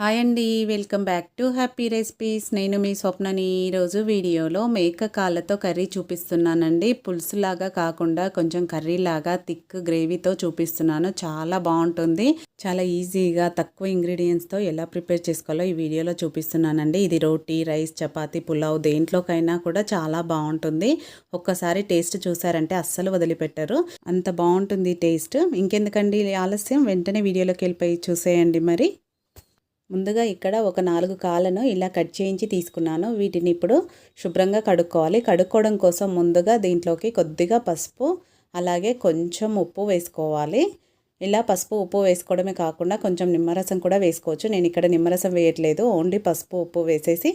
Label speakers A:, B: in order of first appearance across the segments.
A: Hi అండి welcome back to happy recipes. నేను మీ స్వప్నని ఈరోజు వీడియోలో మేక కాళ్ళతో కర్రీ చూపిస్తున్నానండి. పులుసులాగా కాకుండా కొంచెం కర్రీలాగా థిక్ గ్రేవీతో చూపిస్తున్నాను. చాలా బాగుంటుంది. చాలా ఈజీగా తక్కువ ఇంగ్రీడియంట్స్తో ఎలా ప్రిపేర్ చేసుకోవాలో ఈ వీడియోలో చూపిస్తున్నానండి. ఇది రోటీ రైస్ చపాతీ పులావ్ దేంట్లోకైనా కూడా చాలా బాగుంటుంది. ఒక్కసారి టేస్ట్ చూసారంటే అస్సలు వదిలిపెట్టరు. అంత బాగుంటుంది టేస్ట్. ఇంకెందుకండి ఆలస్యం? వెంటనే వీడియోలోకి వెళ్ళిపోయి చూసేయండి మరి. ముందుగా ఇక్కడ ఒక నాలుగు కాళ్ళను ఇలా కట్ చేయించి తీసుకున్నాను. వీటిని ఇప్పుడు శుభ్రంగా కడుక్కోవాలి. కడుక్కోవడం కోసం ముందుగా దీంట్లోకి కొద్దిగా పసుపు అలాగే కొంచెం ఉప్పు వేసుకోవాలి. ఇలా పసుపు ఉప్పు వేసుకోవడమే కాకుండా కొంచెం నిమ్మరసం కూడా వేసుకోవచ్చు. నేను ఇక్కడ నిమ్మరసం వేయట్లేదు. ఓన్లీ పసుపు ఉప్పు వేసేసి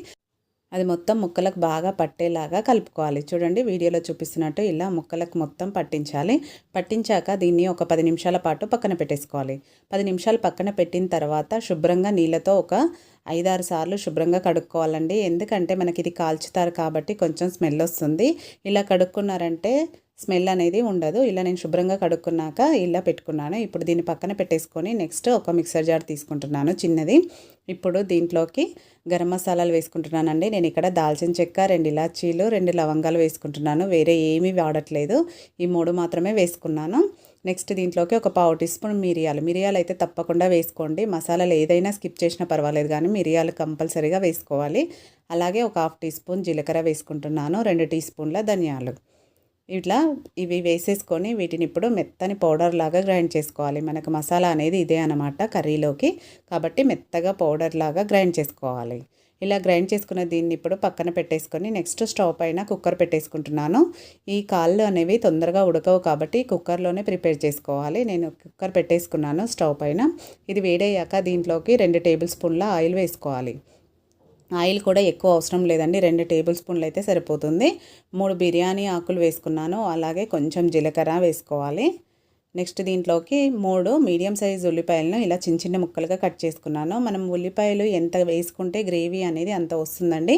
A: అది మొత్తం ముక్కలకు బాగా పట్టేలాగా కలుపుకోవాలి. చూడండి వీడియోలో చూపిస్తున్నట్టు ఇలా ముక్కలకు మొత్తం పట్టించాలి. పట్టించాక దీన్ని ఒక పది నిమిషాల పాటు పక్కన పెట్టేసుకోవాలి. పది నిమిషాలు పక్కన పెట్టిన తర్వాత శుభ్రంగా నీళ్ళతో ఒక ఐదారు సార్లు శుభ్రంగా కడుక్కోవాలండి. ఎందుకంటే మనకి ఇది కాల్చుతారు కాబట్టి కొంచెం స్మెల్ వస్తుంది. ఇలా కడుక్కున్నారంటే స్మెల్ అనేది ఉండదు. ఇలా నేను శుభ్రంగా కడుక్కున్నాక ఇలా పెట్టుకున్నాను. ఇప్పుడు దీన్ని పక్కన పెట్టేసుకొని నెక్స్ట్ ఒక మిక్సర్ జార్ తీసుకుంటున్నాను చిన్నది. ఇప్పుడు దీంట్లోకి గరం మసాలాలు వేసుకుంటున్నానండి. నేను ఇక్కడ దాల్చిన చెక్క రెండు ఇలాచీలు రెండు లవంగాలు వేసుకుంటున్నాను. వేరే ఏమీ వాడట్లేదు. ఈ మూడు మాత్రమే వేసుకున్నాను. నెక్స్ట్ దీంట్లోకి ఒక పావు టీ స్పూన్ మిరియాలు. మిరియాలు అయితే తప్పకుండా వేసుకోండి. మసాలాలు ఏదైనా స్కిప్ చేసినా పర్వాలేదు కానీ మిరియాలు కంపల్సరీగా వేసుకోవాలి. అలాగే ఒక హాఫ్ టీ స్పూన్ జీలకర్ర వేసుకుంటున్నాను. రెండు టీ స్పూన్ల ధనియాలు. ఇట్లా ఇవి వేసేసుకొని వీటిని ఇప్పుడు మెత్తని పౌడర్ లాగా గ్రైండ్ చేసుకోవాలి. మనకు మసాలా అనేది ఇదే అనమాట కర్రీలోకి. కాబట్టి మెత్తగా పౌడర్ లాగా గ్రైండ్ చేసుకోవాలి. ఇలా గ్రైండ్ చేసుకున్న దీన్ని ఇప్పుడు పక్కన పెట్టేసుకొని నెక్స్ట్ స్టవ్ పైన కుక్కర్ పెట్టేసుకుంటున్నాను. ఈ కాళ్ళు అనేవి తొందరగా ఉడకవు కాబట్టి కుక్కర్లోనే ప్రిపేర్ చేసుకోవాలి. నేను కుక్కర్ పెట్టేసుకున్నాను స్టవ్ పైన. ఇది వేడయ్యాక దీంట్లోకి రెండు టేబుల్ స్పూన్ల ఆయిల్ వేసుకోవాలి. ఆయిల్ కూడా ఎక్కువ అవసరం లేదండి. రెండు టేబుల్ స్పూన్లు అయితే సరిపోతుంది. మూడు బిర్యానీ ఆకులు వేసుకున్నాను. అలాగే కొంచెం జీలకర్ర వేసుకోవాలి. నెక్స్ట్ దీంట్లోకి మూడు మీడియం సైజ్ ఉల్లిపాయలను ఇలా చిన్న చిన్న ముక్కలుగా కట్ చేసుకున్నాను. మనం ఉల్లిపాయలు ఎంత వేసుకుంటే గ్రేవీ అనేది అంత వస్తుందండి.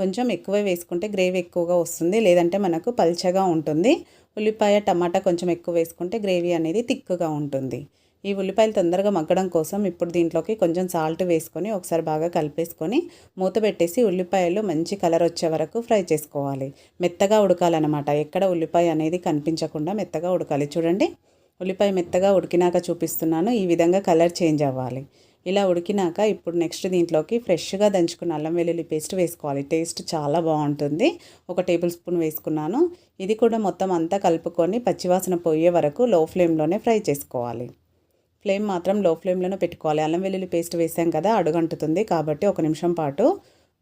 A: కొంచెం ఎక్కువ వేసుకుంటే గ్రేవీ ఎక్కువగా వస్తుంది. లేదంటే మనకు పల్చగా ఉంటుంది. ఉల్లిపాయ టమాటా కొంచెం ఎక్కువ వేసుకుంటే గ్రేవీ అనేది తిక్కుగా ఉంటుంది. ఈ ఉల్లిపాయలు తొందరగా మగ్గడం కోసం ఇప్పుడు దీంట్లోకి కొంచెం సాల్ట్ వేసుకొని ఒకసారి బాగా కలిపేసుకొని మూత పెట్టేసి ఉల్లిపాయలు మంచి కలర్ వచ్చే వరకు ఫ్రై చేసుకోవాలి. మెత్తగా ఉడకాలన్నమాట. ఎక్కడ ఉల్లిపాయ అనేది కనిపించకుండా మెత్తగా ఉడకాలి. చూడండి ఉల్లిపాయ మెత్తగా ఉడికినాక చూపిస్తున్నాను. ఈ విధంగా కలర్ చేంజ్ అవ్వాలి. ఇలా ఉడికినాక ఇప్పుడు నెక్స్ట్ దీంట్లోకి ఫ్రెష్గా దంచుకున్న అల్లం వెల్లుల్లి పేస్ట్ వేసుకోవాలి. టేస్ట్ చాలా బాగుంటుంది. ఒక టేబుల్ స్పూన్ వేసుకున్నాను. ఇది కూడా మొత్తం అంతా కలుపుకొని పచ్చివాసన పోయే వరకు లో ఫ్లేమ్లోనే ఫ్రై చేసుకోవాలి. ఫ్లేమ్ మాత్రం లో ఫ్లేమ్లోనే పెట్టుకోవాలి. అల్లం వెల్లుల్లి పేస్ట్ వేసాం కదా అడుగంటుతుంది కాబట్టి ఒక నిమిషం పాటు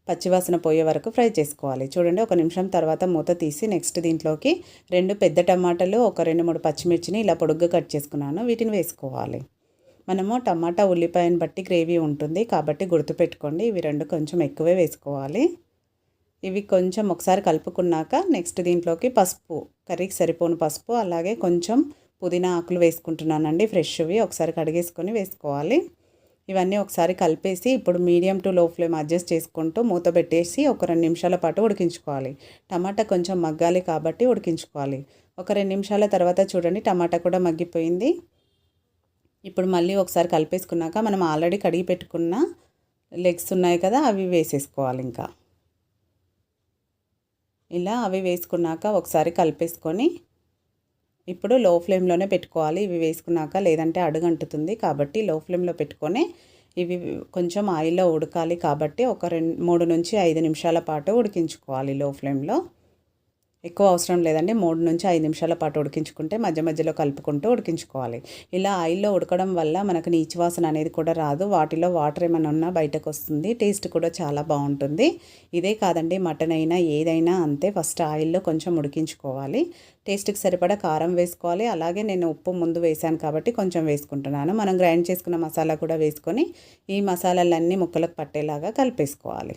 A: పచ్చివాసన పోయే వరకు ఫ్రై చేసుకోవాలి. చూడండి ఒక నిమిషం తర్వాత మూత తీసి నెక్స్ట్ దీంట్లోకి రెండు పెద్ద టమాటాలు ఒక రెండు మూడు పచ్చిమిర్చిని ఇలా పొడుగ్గా కట్ చేసుకున్నాను. వీటిని వేసుకోవాలి. మనము టమాటా ఉల్లిపాయను బట్టి గ్రేవీ ఉంటుంది కాబట్టి గుర్తుపెట్టుకోండి ఇవి రెండు కొంచెం ఎక్కువే వేసుకోవాలి. ఇవి కొంచెం ఒకసారి కలుపుకున్నాక నెక్స్ట్ దీంట్లోకి పసుపు కర్రీకి సరిపోను పసుపు అలాగే కొంచెం పుదీనా ఆకులు వేసుకుంటున్నానండి ఫ్రెష్వి. ఒకసారి కడిగేసుకొని వేసుకోవాలి. ఇవన్నీ ఒకసారి కలిపేసి ఇప్పుడు medium to low flame adjust చేసుకుంటూ మూత పెట్టేసి ఒక రెండు నిమిషాల పాటు ఉడికించుకోవాలి. టమాటా కొంచెం మగ్గాలి కాబట్టి ఉడికించుకోవాలి. ఒక రెండు నిమిషాల తర్వాత చూడండి టమాటా కూడా మగ్గిపోయింది. ఇప్పుడు మళ్ళీ ఒకసారి కలిపేసుకున్నాక మనం ఆల్రెడీ కడిగి పెట్టుకున్న లెగ్స్ ఉన్నాయి కదా అవి వేసేసుకోవాలి ఇంకా. ఇలా అవి వేసుకున్నాక ఒకసారి కలిపేసుకొని ఇప్పుడు లో ఫ్లేమ్లోనే పెట్టుకోవాలి. ఇవి వేసుకున్నాక లేదంటే అడుగంటుతుంది. కాబట్టి లో ఫ్లేమ్లో పెట్టుకొని ఇవి కొంచెం ఆయిల్లో ఉడకాలి. కాబట్టి ఒక రెండు మూడు నుంచి ఐదు నిమిషాల పాటు ఉడికించుకోవాలి లో. ఫ్లేమ్లో ఎక్కువ అవసరం లేదండి. మూడు నుంచి ఐదు నిమిషాల పాటు ఉడికించుకుంటే మధ్య మధ్యలో కలుపుకుంటూ ఉడికించుకోవాలి. ఇలా ఆయిల్లో ఉడకడం వల్ల మనకు నీచు వాసన అనేది కూడా రాదు. వాటిలో వాటర్ ఏమైనా ఉన్నా బయటకు వస్తుంది. టేస్ట్ కూడా చాలా బాగుంటుంది. ఇదే కాదండి మటన్ అయినా ఏదైనా అంతే. ఫస్ట్ ఆయిల్లో కొంచెం ఉడికించుకోవాలి. టేస్ట్కి సరిపడా కారం వేసుకోవాలి. అలాగే నేను ఉప్పు ముందు వేసాను కాబట్టి కొంచెం వేసుకుంటున్నాను. మనం గ్రైండ్ చేసుకున్న మసాలా కూడా వేసుకొని ఈ మసాలాలన్నీ ముక్కలకు పట్టేలాగా కలిపేసుకోవాలి.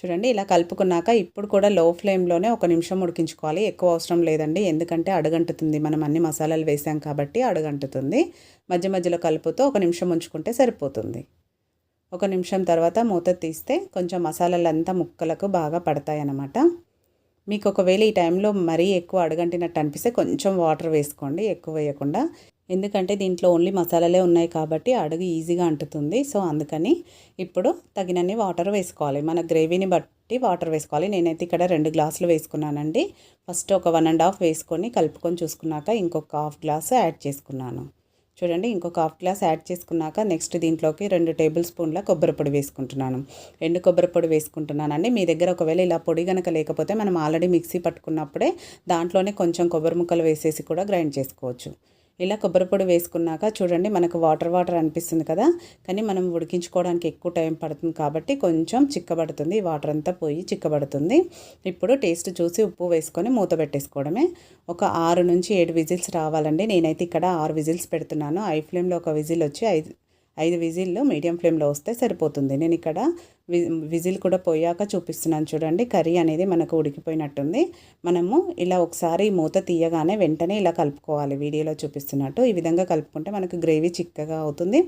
A: చూడండి ఇలా కలుపుకున్నాక ఇప్పుడు కూడా లో ఫ్లేమ్లోనే ఒక నిమిషం ఉడికించుకోవాలి. ఎక్కువ అవసరం లేదండి. ఎందుకంటే అడగంటుతుంది. మనం అన్ని మసాలాలు వేసాం కాబట్టి అడుగంటుతుంది. మధ్య మధ్యలో కలుపుతూ ఒక నిమిషం ఉంచుకుంటే సరిపోతుంది. ఒక నిమిషం తర్వాత మూత తీస్తే కొంచెం మసాలాలు అంతా ముక్కలకు బాగా పడతాయి అన్నమాట మీకు ఒకవేళ ఈ టైంలో మరీ ఎక్కువ అడగంటినట్టు అనిపిస్తే కొంచెం వాటర్ వేసుకోండి. ఎక్కువ వేయకుండా ఎందుకంటే దీంట్లో ఓన్లీ మసాలాలే ఉన్నాయి కాబట్టి అడుగు ఈజీగా అంటుతుంది. సో అందుకని ఇప్పుడు తగినన్ని వాటర్ వేసుకోవాలి. మన గ్రేవీని బట్టి వాటర్ వేసుకోవాలి. నేనైతే ఇక్కడ రెండు గ్లాసులు వేసుకున్నానండి. ఫస్ట్ ఒక వన్ అండ్ హాఫ్ వేసుకొని కలుపుకొని చూసుకున్నాక ఇంకొక హాఫ్ గ్లాస్ యాడ్ చేసుకున్నాను. చూడండి ఇంకొక హాఫ్ గ్లాస్ యాడ్ చేసుకున్నాక నెక్స్ట్ దీంట్లోకి రెండు టేబుల్ స్పూన్ల కొబ్బరి పొడి వేసుకుంటున్నాను. ఎండు కొబ్బరి పొడి వేసుకుంటున్నానండి. మీ దగ్గర ఒకవేళ ఇలా పొడి కనుక లేకపోతే మనం ఆల్రెడీ మిక్సీ పట్టుకున్నప్పుడే దాంట్లోనే కొంచెం కొబ్బరి ముక్కలు వేసేసి కూడా గ్రైండ్ చేసుకోవచ్చు. ఇలా కొబ్బరి పొడి వేసుకున్నాక చూడండి మనకు వాటర్ వాటర్ అనిపిస్తుంది కదా. కానీ మనం ఉడికించుకోవడానికి ఎక్కువ టైం పడుతుంది కాబట్టి కొంచెం చిక్కబడుతుంది. వాటర్ అంతా పోయి చిక్కబడుతుంది. ఇప్పుడు టేస్ట్ చూసి ఉప్పు వేసుకొని మూత పెట్టేసుకోవడమే. ఒక ఆరు నుంచి ఏడు విజిల్స్ రావాలండి. నేనైతే ఇక్కడ ఆరు విజిల్స్ పెడుతున్నాను. ఐ ఫ్లేమ్లో ఒక విజిల్ వచ్చి ఐదు ఐదు విజిల్లు మీడియం ఫ్లేమ్లో వస్తే సరిపోతుంది. నేను ఇక్కడ విజిల్ కూడా పోయాక చూపిస్తున్నాను చూడండి. కర్రీ అనేది మనకు ఉడికిపోయినట్టుంది. మనము ఇలా ఒకసారి మూత తీయగానే వెంటనే ఇలా కలుపుకోవాలి. వీడియోలో చూపిస్తున్నట్టు ఈ విధంగా కలుపుకుంటే మనకు గ్రేవీ చిక్కగా అవుతుంది.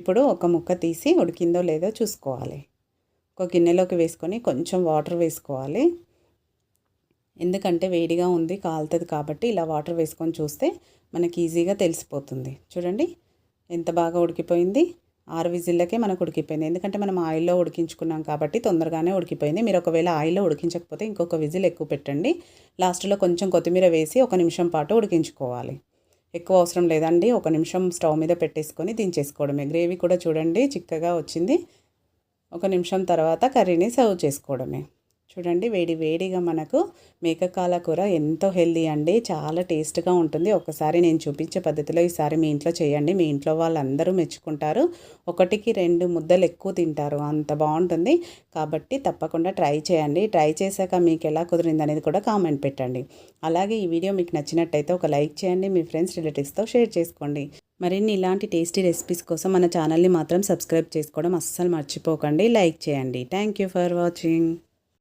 A: ఇప్పుడు ఒక ముక్క తీసి ఉడికిందో లేదో చూసుకోవాలి. ఒక గిన్నెలోకి వేసుకొని కొంచెం వాటర్ వేసుకోవాలి. ఎందుకంటే వేడిగా ఉంది కాలుతుంది కాబట్టి ఇలా వాటర్ వేసుకొని చూస్తే మనకి ఈజీగా తెలిసిపోతుంది. చూడండి ఎంత బాగా ఉడికిపోయింది. ఆరు విజిల్లకే మనకు ఉడికిపోయింది ఎందుకంటే మనం ఆయిల్లో ఉడికించుకున్నాం కాబట్టి తొందరగానే ఉడికిపోయింది. మీరు ఒకవేళ ఆయిల్లో ఉడికించకపోతే ఇంకొక విజిల్ ఎక్కువ పెట్టండి. లాస్ట్లో కొంచెం కొత్తిమీర వేసి ఒక నిమిషం పాటు ఉడికించుకోవాలి. ఎక్కువ అవసరం లేదండి. ఒక నిమిషం స్టవ్ మీద పెట్టేసుకొని దించేసుకోవడమే. గ్రేవీ కూడా చూడండి చిక్కగా వచ్చింది. ఒక నిమిషం తర్వాత కర్రీని సర్వ్ చేసుకోవడమే. చూడండి వేడి వేడిగా మనకు మేకకాల కూర ఎంతో హెల్దీ అండి. చాలా టేస్ట్గా ఉంటుంది. ఒకసారి నేను చూపించే పద్ధతిలో ఈసారి మీ ఇంట్లో చేయండి. మీ ఇంట్లో వాళ్ళందరూ మెచ్చుకుంటారు. ఒకటికి రెండు ముద్దలు ఎక్కువ తింటారు. అంత బాగుంటుంది. కాబట్టి తప్పకుండా ట్రై చేయండి. ట్రై చేశాక మీకు ఎలా కుదిరింది అనేది కూడా కామెంట్ పెట్టండి. అలాగే ఈ వీడియో మీకు నచ్చినట్టయితే ఒక లైక్ చేయండి. మీ ఫ్రెండ్స్ రిలేటివ్స్తో షేర్ చేసుకోండి. మరిన్ని ఇలాంటి టేస్టీ రెసిపీస్ కోసం మన ఛానల్ని మాత్రం సబ్స్క్రైబ్ చేసుకోవడం అస్సలు మర్చిపోకండి. లైక్ చేయండి. Thank you for watching.